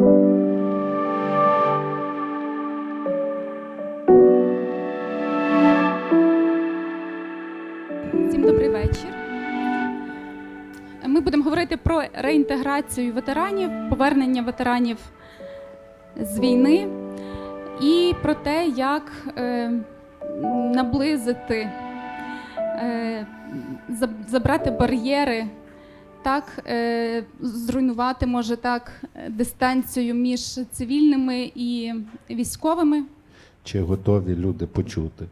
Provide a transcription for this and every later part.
Всім добрий вечір. Ми будемо говорити про реінтеграцію ветеранів, повернення ветеранів з війни і про те, як е, наблизити, е, забрати бар'єри, так, е, зруйнувати, може так, дистанцію між цивільними і військовими. Чи готові люди почути,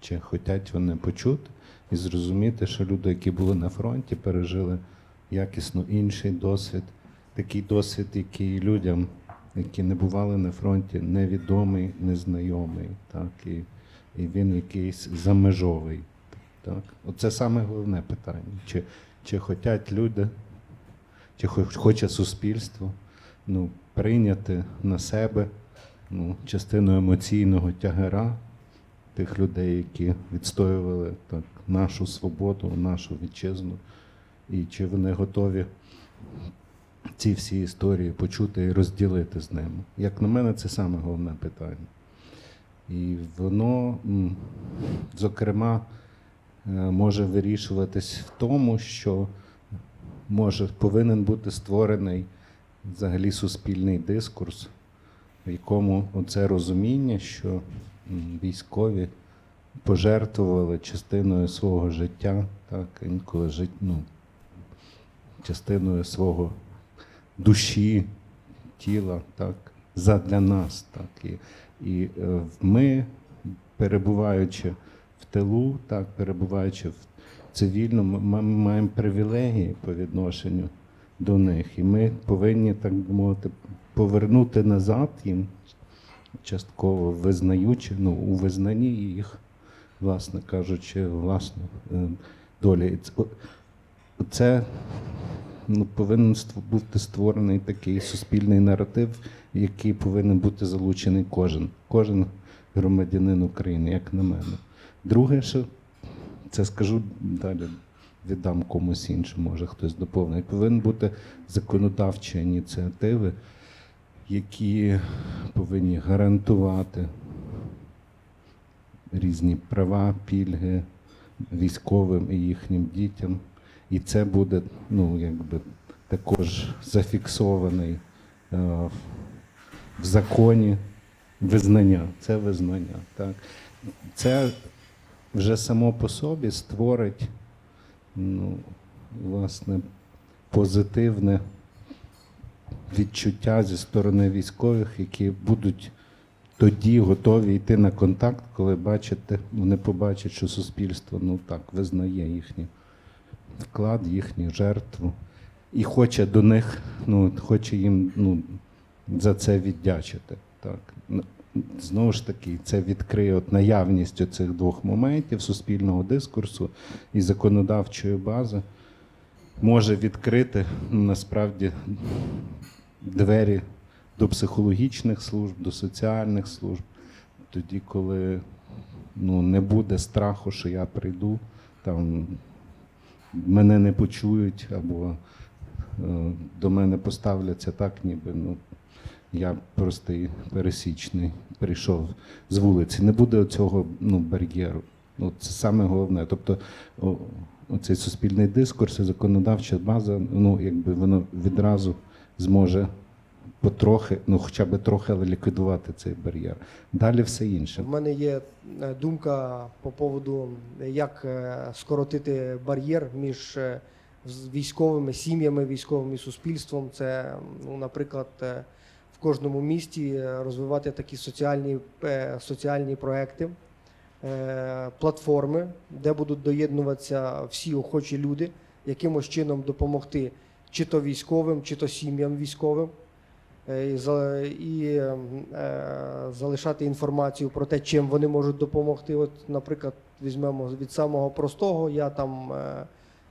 чи хочуть вони почути і зрозуміти, що люди, які були на фронті, пережили якісно інший досвід, такий досвід, який людям, які не бували на фронті, невідомий, незнайомий, так, і, і він якийсь замежовий. Так. Оце саме головне питання. Чи, чи хочуть люди, чи хоче суспільство ну, прийняти на себе ну, частину емоційного тягара тих людей, які відстоювали так, нашу свободу, нашу вітчизну, і чи вони готові ці всі історії почути і розділити з ними. Як на мене, це саме головне питання. І воно, зокрема, може вирішуватись в тому, що може повинен бути створений взагалі суспільний дискурс, в якому оце розуміння, що військові пожертвували частиною свого життя, так, інколи жит, ну, частиною свого душі, тіла, так, задля нас. Так, і, і е, ми, перебуваючи в тилу, так, перебуваючи в цивільному, ми маємо привілегії по відношенню до них. І ми повинні, так мовити, повернути назад їм частково визнаючи, ну, у визнанні їх, власне кажучи, власну е, долі. Це- ну, повинен бути створений такий суспільний наратив, який повинен бути залучений кожен, кожен громадянин України, як на мене. Друге, що це скажу далі, віддам комусь іншому, може хтось доповнить. Повинні бути законодавчі ініціативи, які повинні гарантувати різні права, пільги військовим і їхнім дітям. І це буде ну, якби, також зафіксований е, в законі визнання. Це визнання. Так. Це вже само по собі створить ну, власне, позитивне відчуття зі сторони військових, які будуть тоді готові йти на контакт, коли бачите, вони побачать, що суспільство ну так визнає їхній вклад, їхню жертву, і хоче до них, ну хоче їм ну, за це віддячити. Так. Знову ж таки, це відкриє от наявність цих двох моментів суспільного дискурсу і законодавчої бази. Може відкрити ну, насправді двері до психологічних служб, до соціальних служб, тоді, коли ну, не буде страху, що я прийду, там мене не почують, або е, до мене поставляться так, ніби ну, я простий пересічний, прийшов з вулиці. Не буде цього ну, бар'єру. Ну, це саме головне. Тобто о, оцей суспільний дискурс і законодавча база, ну, якби воно відразу зможе потрохи, ну хоча б трохи але ліквідувати цей бар'єр. Далі все інше. В мене є е, думка по поводу, як е, скоротити бар'єр між е, військовими сім'ями, військовим і суспільством. Це, ну, наприклад, кожному місті е, розвивати такі соціальні, е, соціальні проекти, е, платформи, де будуть доєднуватися всі охочі люди, якимось чином допомогти чи то військовим, чи то сім'ям військовим. І, і е, е, залишати інформацію про те, чим вони можуть допомогти. От, наприклад, візьмемо від самого простого. Я там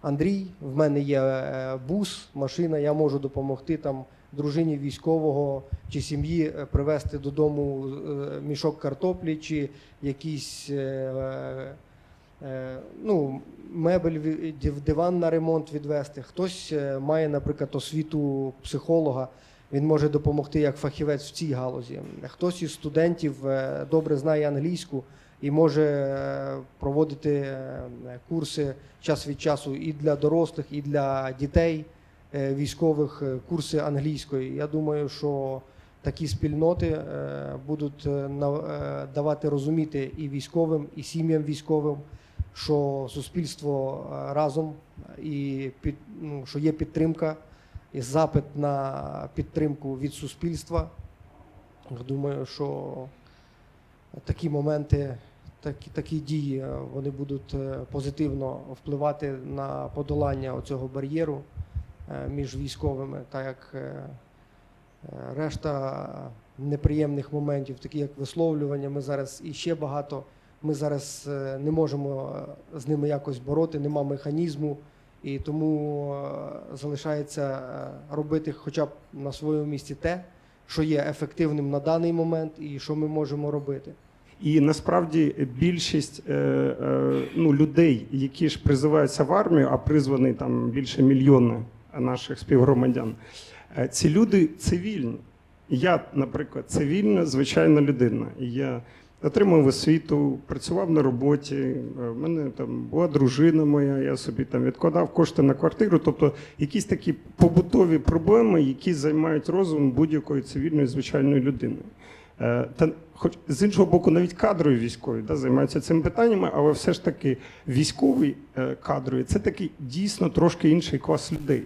Андрій, в мене є бус, машина, я можу допомогти там дружині військового чи сім'ї е, привезти додому е, мішок картоплі чи якийсь. е, Ну, мебель диван на ремонт відвести. Хтось має, наприклад, освіту психолога він може допомогти як фахівець в цій галузі. Хтось із студентів добре знає англійську і може проводити курси час від часу і для дорослих, і для дітей військових е, курси англійської. Я думаю, що такі спільноти е, будуть е, е, давати розуміти і військовим, і сім'ям військовим, що суспільство е, разом і під, ну, що є підтримка і запит на підтримку від суспільства. Думаю, що такі моменти, такі, такі дії е, вони будуть е, позитивно впливати на подолання цього бар'єру е, між військовими, так як е, е, решта неприємних моментів, такі як висловлювання, ми зараз і ще багато. Ми зараз е, не можемо е, з ними якось бороти, нема механізму, і тому е, залишається е, робити хоча б на своєму місці те, що є ефективним на даний момент, і що ми можемо робити. І насправді більшість е, е, ну, людей, які ж призиваються в армію, а призвані там більше мільйона наших співгромадян, е, ці люди цивільні. Я, наприклад, цивільна, звичайна людина. Я отримав освіту, працював на роботі. е, В мене там була дружина моя, я собі там відкладав кошти на квартиру. Тобто якісь такі побутові проблеми, які займають розум будь-якої цивільної звичайної людини. Е, Та хоч з іншого боку, навіть кадрові військові да, займаються цими питаннями, але все ж таки військові е, кадрові це такий дійсно трошки інший клас людей.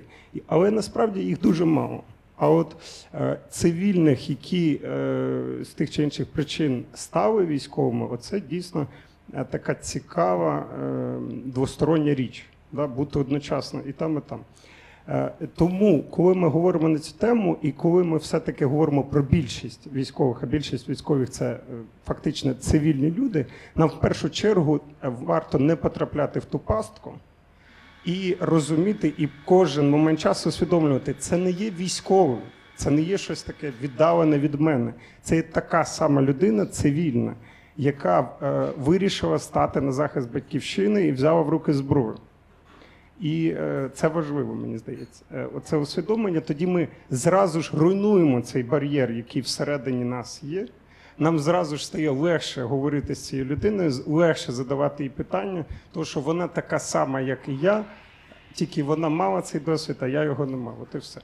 Але насправді їх дуже мало. А от е, цивільних, які з тих чи інших причин стали військовими, оце дійсно така цікава е, двостороння річ, да, бути одночасно і там, і там. Е, Тому, коли ми говоримо на цю тему, і коли ми все-таки говоримо про більшість військових, а більшість військових це е, фактично цивільні люди, нам в першу чергу е, варто не потрапляти в ту пастку і розуміти, і кожен момент часу усвідомлювати, це не є військовим, це не є щось таке віддалене від мене. Це є така сама людина цивільна, яка вирішила стати на захист батьківщини і взяла в руки зброю. І е, це важливо, мені здається. Е, оце усвідомлення. Тоді ми зразу ж руйнуємо цей бар'єр, який всередині нас є. Нам зразу ж стає легше говорити з цією людиною, легше задавати їй питання, тому що вона така сама, як і я, тільки вона мала цей досвід, а я його не мав. От і все.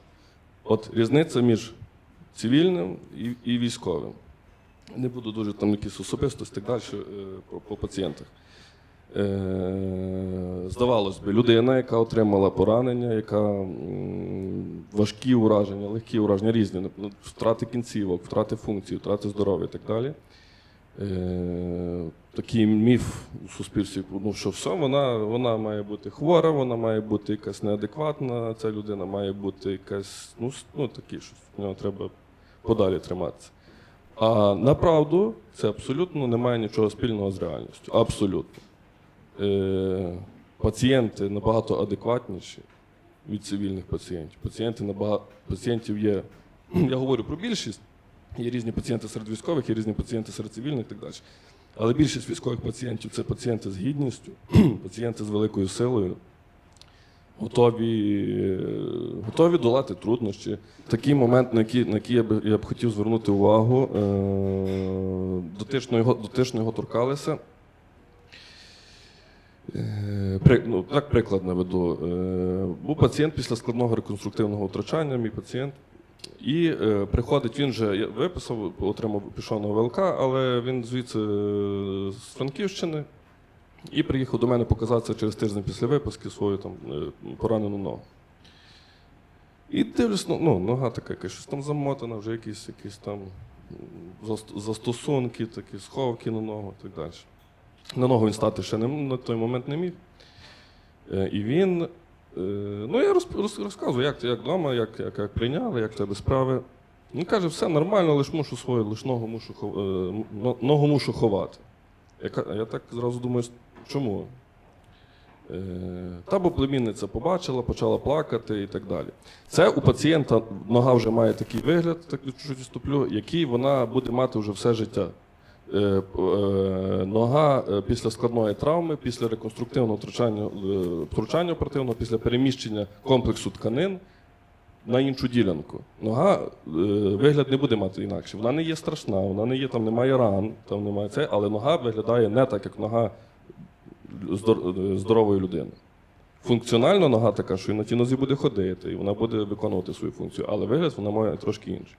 От різниця між цивільним і, і військовим. Не буду дуже там якісь особистості так далі е, по, по пацієнтах. Е, здавалось би, людина, яка отримала поранення, яка важкі ураження, легкі ураження різні, ну, втрати кінцівок, втрати функцій, втрати здоров'я і так далі. Е, такий міф у суспільстві, ну, що все, вона, вона має бути хвора, вона має бути якась неадекватна, ця людина має бути якась, ну, ну такі щось, в нього треба подалі триматися. А направду це абсолютно не має нічого спільного з реальністю. Абсолютно. Е, пацієнти набагато адекватніші від цивільних пацієнтів. Пацієнти набагато пацієнтів є. Я говорю про більшість. Є різні пацієнти серед військових, є різні пацієнти серед цивільних і так далі. Але більшість військових пацієнтів це пацієнти з гідністю, пацієнти з великою силою, готові, е, готові долати труднощі. Такий момент, на який, на який я, б, я б хотів звернути увагу, е, дотично його, дотично його торкалися. Е, При, ну, так приклад наведу. Е, Був пацієнт після складного реконструктивного втручання, мій пацієнт. І е, приходить, він же виписав, отримав, пішов на ВЛК, але він звідси е, з Франківщини і приїхав до мене показатися через тиждень після виписки свою там поранену ногу. І дивлюсь, ну, ну нога така, якась щось там замотана, вже якісь, якісь там застосунки, такі сховки на ногу і так далі. На ногу він стати ще не, на той момент не міг. Е, І він. е, Ну, я розказую, як, як вдома, як, як, як прийняли, як в тебе справи. Він каже, все нормально, лиш мушу свою, лиш ногу мушу, е, ногу мушу ховати. Я, я так зразу думаю, чому? Та бо племінниця побачила, почала плакати і так далі. Це у пацієнта нога вже має такий вигляд, так чуть відступлю, який вона буде мати вже все життя. Е, е, Нога е, після складної травми, після реконструктивного втручання, втручання оперативного, після переміщення комплексу тканин на іншу ділянку. Нога вигляд не буде мати інакше. Вона не є страшна, вона не є, там немає ран, там немає це, але нога виглядає не так, як нога здорової людини. Функціонально нога така, що і на тій нозі буде ходити, і вона буде виконувати свою функцію, але вигляд вона має трошки інший.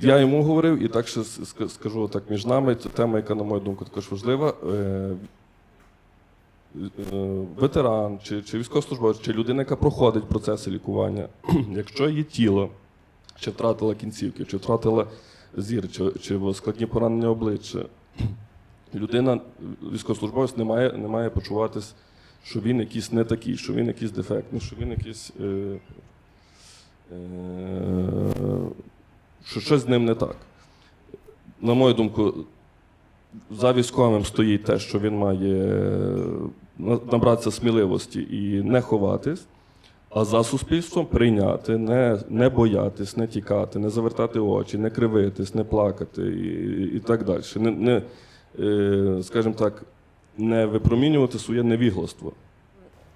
Я йому говорив, і так ще скажу так між нами, це тема, яка, на мою думку, також важлива. Е, е, ветеран, чи, чи військовослужбовець, чи людина, яка проходить процеси лікування, якщо її тіло чи втратила кінцівки, чи втратила зір, чи, чи складні поранення обличчя, людина, військовослужбовець не має, не має почуватись, що він якийсь не такий, що він якийсь дефектний, що він якийсь. Е, е, що щось з ним не так. На мою думку, за військовим стоїть те, що він має е, набратися сміливості і не ховатись, а за суспільством прийняти, не, не боятись, не тікати, не завертати очі, не кривитись, не плакати і, і так далі. Не, не, е, скажімо так, не випромінювати своє невігластво.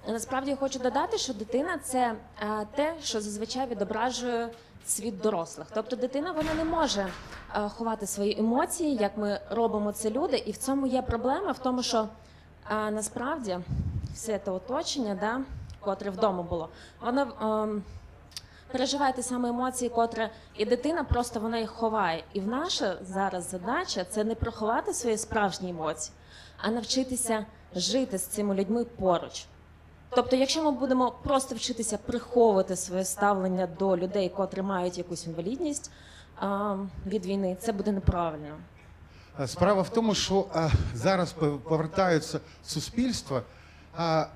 Насправді хочу додати, що дитина це е, те, що зазвичай відображує світ дорослих. Тобто дитина вона не може е, ховати свої емоції, як ми робимо це люди, і в цьому є проблема в тому, що е, насправді все те оточення, да, котре вдома було, воно ем, переживає ті самі емоції, котре і дитина просто вона їх ховає. І в наша зараз задача це не приховати свої справжні емоції, а навчитися жити з цими людьми поруч. Тобто, якщо ми будемо просто вчитися приховувати своє ставлення до людей, котрі мають якусь інвалідність а, від війни, це буде неправильно. Е, Справа в тому, що е, зараз повертаються в суспільство е,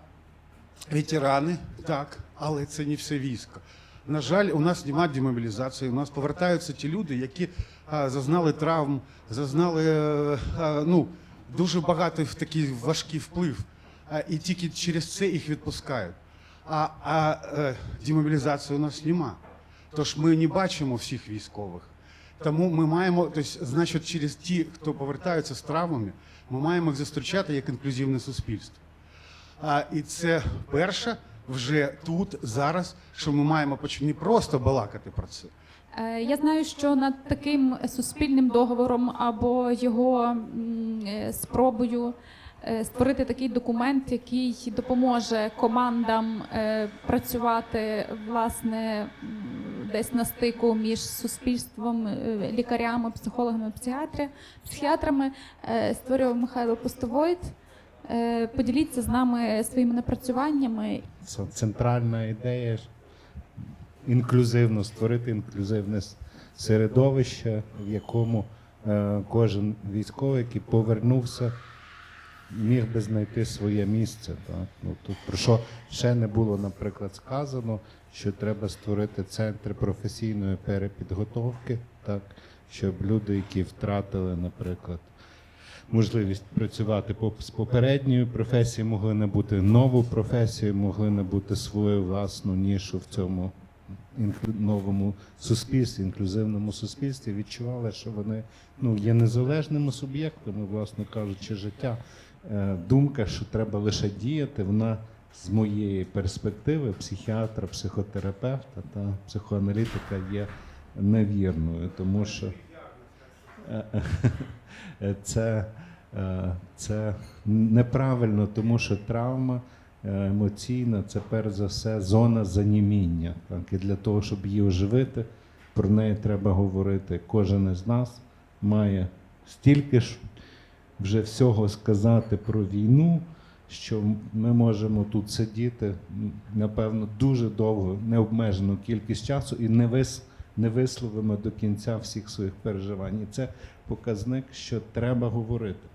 ветерани, так, але це не все військо. На жаль, у нас немає демобілізації. У нас повертаються ті люди, які е, зазнали травм, зазнали е, ну, дуже багато такий важкий вплив. І тільки через це їх відпускають. А, а е, демобілізації у нас нема. Тож ми не бачимо всіх військових. Тому ми маємо, тобто, значить, через ті, хто повертаються з травмами, ми маємо їх зустрічати як інклюзивне суспільство. А, і це перше вже тут, зараз, що ми маємо не просто балакати про це. Е, Я знаю, що над таким суспільним договором або його е, спробою створити такий документ, який допоможе командам е, працювати власне десь на стику між суспільством, е, лікарями, психологами, психіатрами, е, створював Михайло Пустовойт. Е, Поділіться з нами своїми напрацюваннями Це центральна ідея інклюзивно створити інклюзивне середовище, в якому е, кожен військовий, який повернувся, міг би знайти своє місце. Так? Ну, тут про що ще не було, наприклад, сказано, що треба створити центри професійної перепідготовки, так, щоб люди, які втратили, наприклад, можливість працювати з попередньою професією, могли набути нову професію, могли набути свою власну нішу в цьому новому суспільстві, інклюзивному суспільстві, відчували, що вони ну, є незалежними суб'єктами, власне кажучи, життя. Е, Думка, що треба лише діяти, вона з моєї перспективи психіатра, психотерапевта та психоаналітика є невірною, тому що е, це, е, це неправильно, тому що травма емоційна це перш за все зона заніміння. Так? І для того, щоб її оживити, про неї треба говорити. Кожен із нас має стільки ж вже всього сказати про війну, що ми можемо тут сидіти, напевно, дуже довго, необмежену кількість часу і не вис, не висловимо до кінця всіх своїх переживань. І це показник, що треба говорити.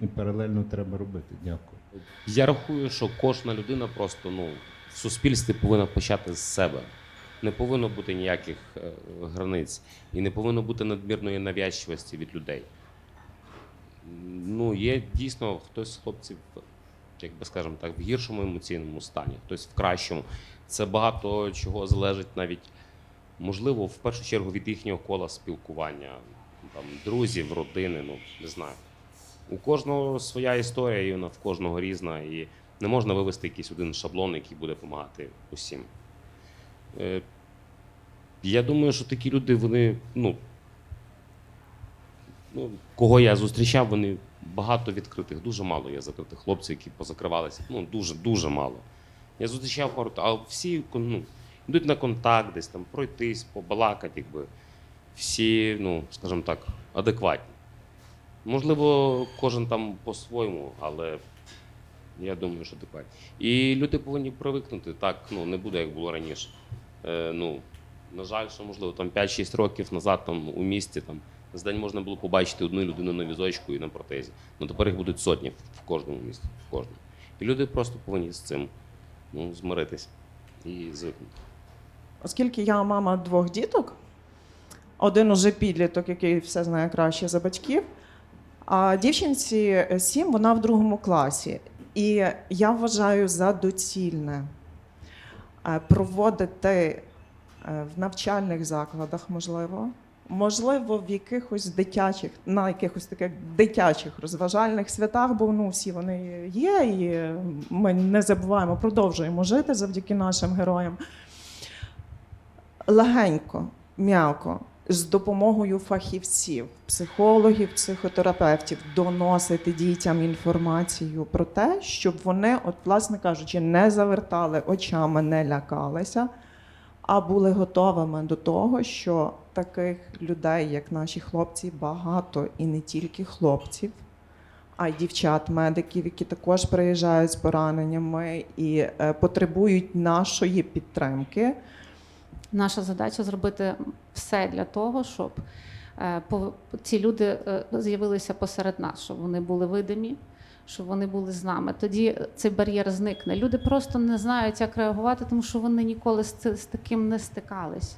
І паралельно треба робити. Дякую. Я рахую, що кожна людина просто ну, в суспільстві повинна почати з себе. Не повинно бути ніяких е, границь і не повинно бути надмірної навязчивості від людей. Ну, є дійсно хтось з хлопців, як би скажемо так, в гіршому емоційному стані, хтось в кращому. Це багато чого залежить навіть, можливо, в першу чергу від їхнього кола спілкування, там, друзів, родини, ну не знаю. У кожного своя історія, і вона в кожного різна. І Не можна вивести якийсь один шаблон, який буде допомагати усім. Е, Я думаю, що такі люди, вони, ну, ну, кого я зустрічав, вони багато відкритих, дуже мало є закритих хлопців, які позакривалися. Ну, дуже, дуже мало. Я зустрічав пару, а всі ну, йдуть на контакт, десь там пройтись, побалакати, якби. Всі, ну, скажімо так, адекватні. Можливо, кожен там по-своєму, але я думаю, що адекватні. І люди повинні привикнути. Так, ну, не буде, як було раніше. Е, ну, на жаль, що можливо там 5-6 років назад там у місті там за день можна було побачити одну людину на візочку і на протезі. Ну тепер їх будуть сотні в кожному місті, в кожному. І люди просто повинні з цим ну, змиритися і звикнути. Оскільки я мама двох діток, один уже підліток, який все знає краще за батьків, а дівчинці сім, вона в другому класі. І я вважаю за доцільне е, проводити е, в навчальних закладах, можливо, можливо, в якихось дитячих, на якихось таких дитячих розважальних святах, бо ну, всі вони є, і ми не забуваємо, продовжуємо жити завдяки нашим героям. Легенько, м'яко, з допомогою фахівців, психологів, психотерапевтів доносити дітям інформацію про те, щоб вони, от, власне кажучи, не завертали очами, не лякалися, а були готовими до того, що таких людей, як наші хлопці, багато і не тільки хлопців. А й дівчат, медиків, які також приїжджають з пораненнями і е, потребують нашої підтримки. Наша задача зробити все для того, щоб е, ці люди е, з'явилися посеред нас, щоб вони були видимі, щоб вони були з нами. Тоді цей бар'єр зникне. Люди просто не знають, як реагувати, тому що вони ніколи з, таким не стикались.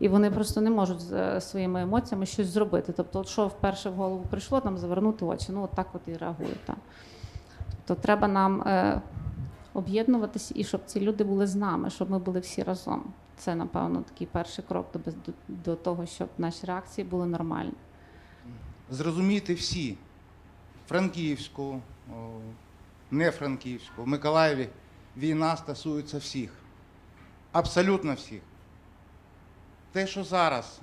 І вони просто не можуть з е, своїми емоціями щось зробити. Тобто, от що вперше в голову прийшло, там завернути очі. Ну, от так от і реагують. Та. Тобто треба нам е, об'єднуватися і щоб ці люди були з нами, щоб ми були всі разом. Це, напевно, такий перший крок до, до, до того, щоб наші реакції були нормальні. зрозуміти всі. Франківську, не Франківську, в Миколаєві війна стосується всіх. Абсолютно всіх. Те, що зараз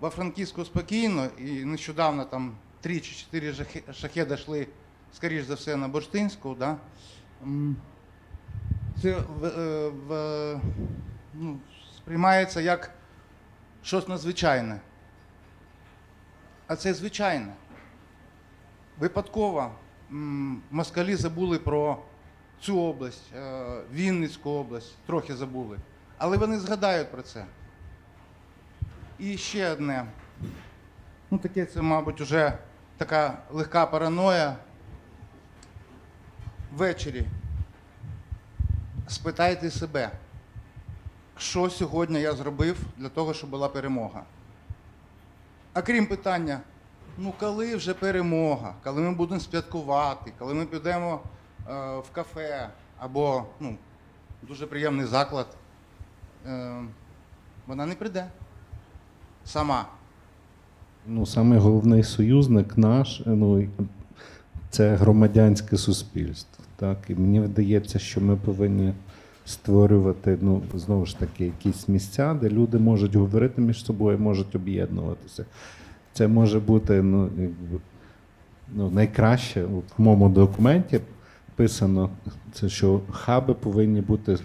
во Франківську спокійно, і нещодавно там 3 чи 4 жахе- шахеди йшли, скоріш за все, на Бурштинську, да? це в, е, в, ну, сприймається як щось надзвичайне. А це звичайно. Випадково москалі забули про цю область, е, Вінницьку область, трохи забули. Але вони згадають про це. І ще одне. Ну, таке це, мабуть, вже така легка параноя. Ввечері спитайте себе, що сьогодні я зробив для того, щоб була перемога. А крім питання, ну коли вже перемога, коли ми будемо святкувати, коли ми підемо е, в кафе або ну, дуже приємний заклад, е, вона не прийде сама. Ну, саме головний союзник наш ну, це громадянське суспільство. Так? І мені видається, що ми повинні створювати ну, знову ж таки якісь місця, де люди можуть говорити між собою, можуть об'єднуватися. Це може бути ну, ну, найкраще в моєму документі писано, це що хаби повинні бути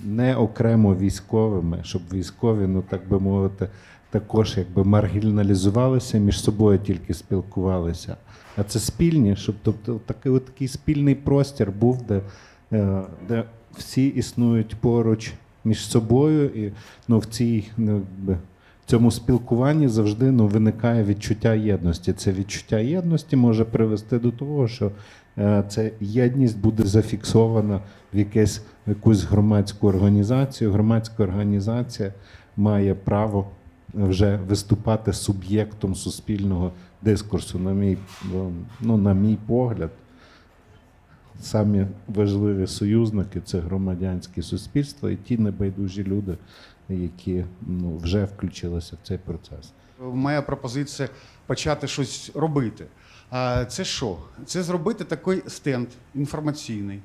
не окремо військовими, щоб військові, ну так би мовити, також якби маргіналізувалися, між собою тільки спілкувалися. А це спільні, щоб тобто такий, от такий спільний простір був, де, е, де всі існують поруч між собою, і ну, в цій ну, якби, цьому спілкуванні завжди ну, виникає відчуття єдності. Це відчуття єдності може привести до того, що е, ця єдність буде зафіксована в якесь якусь громадську організацію. Громадська організація має право вже виступати суб'єктом суспільного дискурсу, на мій, ну, на мій погляд. Самі важливі союзники це громадянське суспільство і ті небайдужі люди, які ну, вже включилися в цей процес. Моя пропозиція почати щось робити. А це що? Це зробити такий стенд інформаційний.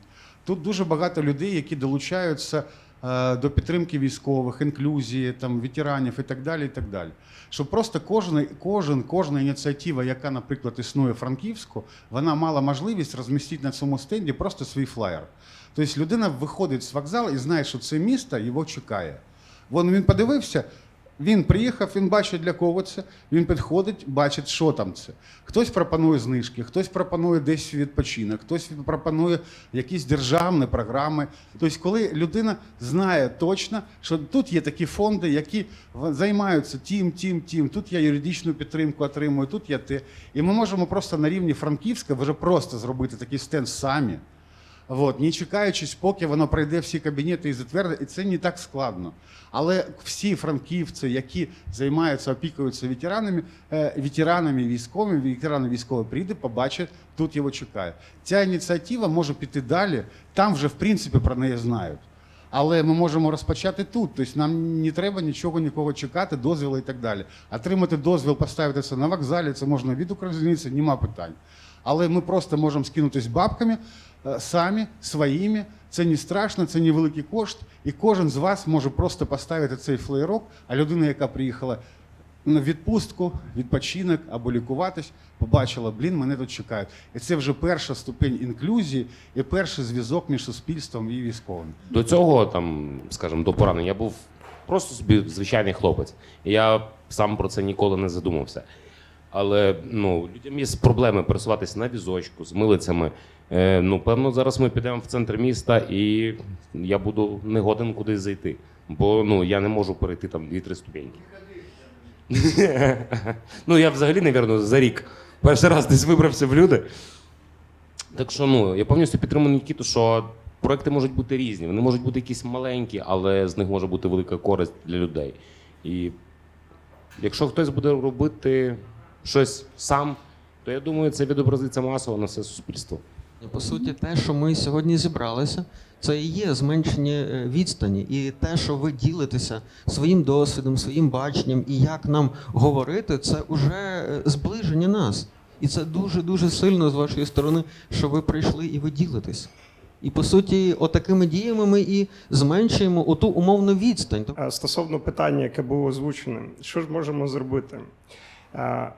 Тут дуже багато людей, які долучаються до підтримки військових, інклюзії, там, ветеранів і так далі. І так далі. Щоб просто кожен, кожен, кожна ініціатива, яка, наприклад, існує в Франківську, вона мала можливість розмістити на цьому стенді просто свій флаєр. Тобто людина виходить з вокзалу і знає, що це місто його чекає. Вон він подивився, він приїхав, він бачить для кого це, він підходить, бачить, що там це. Хтось пропонує знижки, хтось пропонує десь відпочинок, хтось пропонує якісь державні програми. Тобто, коли людина знає точно, що тут є такі фонди, які займаються тим, тим, тим, тут я юридичну підтримку отримую, тут я те. І ми можемо просто на рівні Франківська вже просто зробити такий стенд самі. От, не чекаючись, поки воно пройде всі кабінети і затвердить, і це не так складно. Але всі франківці, які займаються, опікуються ветеранами, е, ветеранами військовими, ветерани військові прийде, побачить, тут його чекає. Ця ініціатива може піти далі, там вже в принципі про неї знають. Але ми можемо розпочати тут. Тобто нам не треба нічого нікого чекати, дозвіли і так далі. Отримати дозвіл, поставити це на вокзалі, це можна від Укрзалізниці, нема питань. Але ми просто можемо скинутись бабками е, самі, своїми. Це не страшно, це невеликий кошт, і кожен з вас може просто поставити цей флеєрок, а людина, яка приїхала на відпустку, відпочинок або лікуватись, побачила, блін, мене тут чекають. І це вже перша ступень інклюзії і перший зв'язок між суспільством і військовим. До цього, там, скажімо, до поранення, я був просто собі звичайний хлопець. Я сам про це ніколи не задумався. Але ну, людям є проблеми пересуватися на візочку з милицями. Е, ну, певно, зараз ми підемо в центр міста, і я буду не годен кудись зайти. Бо ну, я не можу перейти там 2-3 ступеньки. ну, я взагалі, напевно, за рік перший раз десь вибрався в люди. Так що ну, я повністю підтримую Нікіту, що проекти можуть бути різні. Вони можуть бути якісь маленькі, але з них може бути велика користь для людей. І якщо хтось буде робити щось сам, то я думаю, це відобразиться масово на все суспільство. По суті, те, що ми сьогодні зібралися, це і є зменшення е, відстані. І те, що ви ділитеся своїм досвідом, своїм баченням і як нам говорити, це вже зближення нас. І це дуже дуже сильно з вашої сторони, що ви прийшли і ви ділитесь. І по суті, отакими діями ми і зменшуємо оту умовну відстань. А Стосовно питання, яке було озвучене, що ж можемо зробити?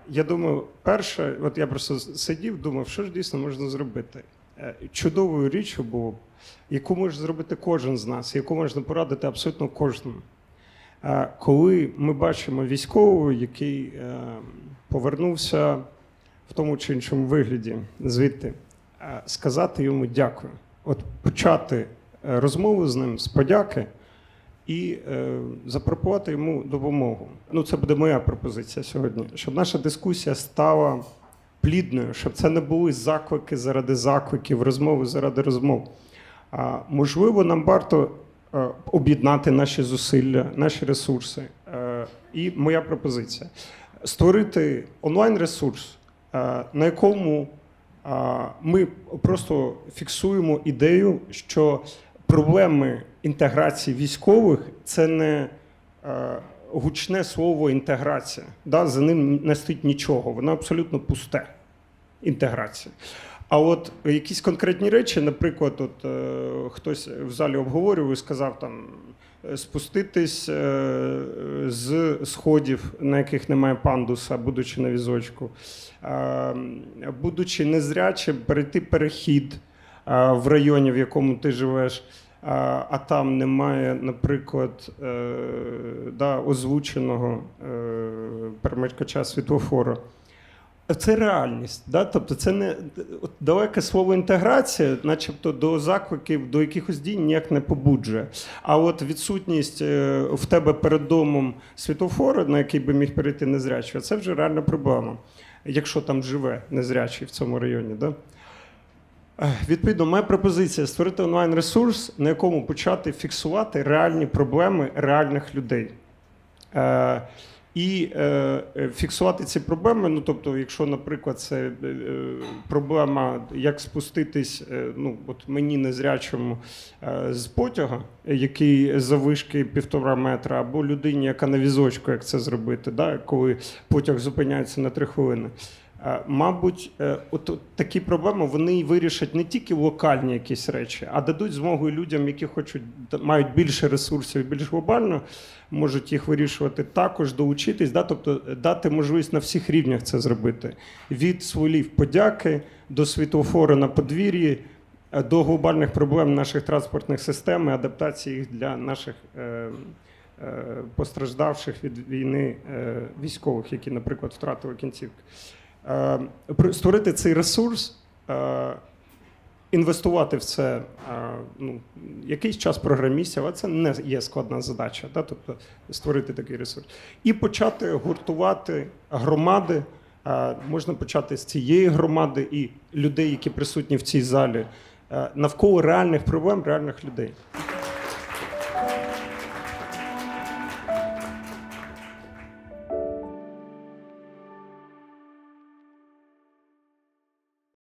Я думаю, перше, от я просто сидів, думав, що ж дійсно можна зробити. Е, Чудовою річчю було яку може зробити кожен з нас, яку можна порадити абсолютно кожному. Коли ми бачимо військового, який е, повернувся в тому чи іншому вигляді звідти, сказати йому дякую. От почати е, розмову з ним з подяки і е, запропонувати йому допомогу. Ну, це буде моя пропозиція сьогодні, щоб наша дискусія стала плідною, щоб це не були заклики заради закликів, розмови заради розмов. А, можливо, нам варто е, об'єднати наші зусилля, наші ресурси. Е, і моя пропозиція створити онлайн-ресурс, е, на якому а, ми просто фіксуємо ідею, що проблеми інтеграції військових це не е, гучне слово інтеграція. Да? За ним не стоїть нічого, воно абсолютно пусте. Інтеграція. А от якісь конкретні речі, наприклад, от е, хтось в залі обговорював і сказав там е, спуститись е, з сходів, на яких немає пандуса, будучи на візочку, е, будучи незрячим, перейти перехід в районі, в якому ти живеш. А, там немає, наприклад, е, да, озвученого е, перемикача світлофору. Це реальність, да? тобто це не далеке слово інтеграція, начебто до закликів, до якихось дій ніяк не побуджує. А от відсутність е, в тебе перед домом світлофору, на який би міг перейти незрячий, це вже реальна проблема, якщо там живе незрячий в цьому районі. Да? Е, Відповідно, моя пропозиція створити онлайн-ресурс, на якому почати фіксувати реальні проблеми реальних людей. Е, і е, фіксувати ці проблеми. Ну тобто, якщо, наприклад, це е, проблема, як спуститись, е, ну от мені незрячому е, з потяга, який завишки півтора метра, або людині, яка на візочку, як це зробити, да, коли потяг зупиняється на три хвилини. Е, Мабуть, е, от, такі проблеми вони вирішать не тільки локальні якісь речі, а дадуть змогу людям, які хочуть мають більше ресурсів, більш глобально, можуть їх вирішувати також, долучитись, да, тобто е, дати можливість на всіх рівнях це зробити. Від слів подяки до світлофору на подвір'ї, до глобальних проблем наших транспортних систем і адаптації їх для наших. Е, е, Постраждавших від війни е, військових, які, наприклад, втратили кінцівки. Е, створити цей ресурс, е, інвестувати в це е, ну, якийсь час програмістів, а це не є складна задача, да? тобто створити такий ресурс. І почати гуртувати громади. Можна почати з цієї громади і людей, які присутні в цій залі, навколо реальних проблем реальних людей.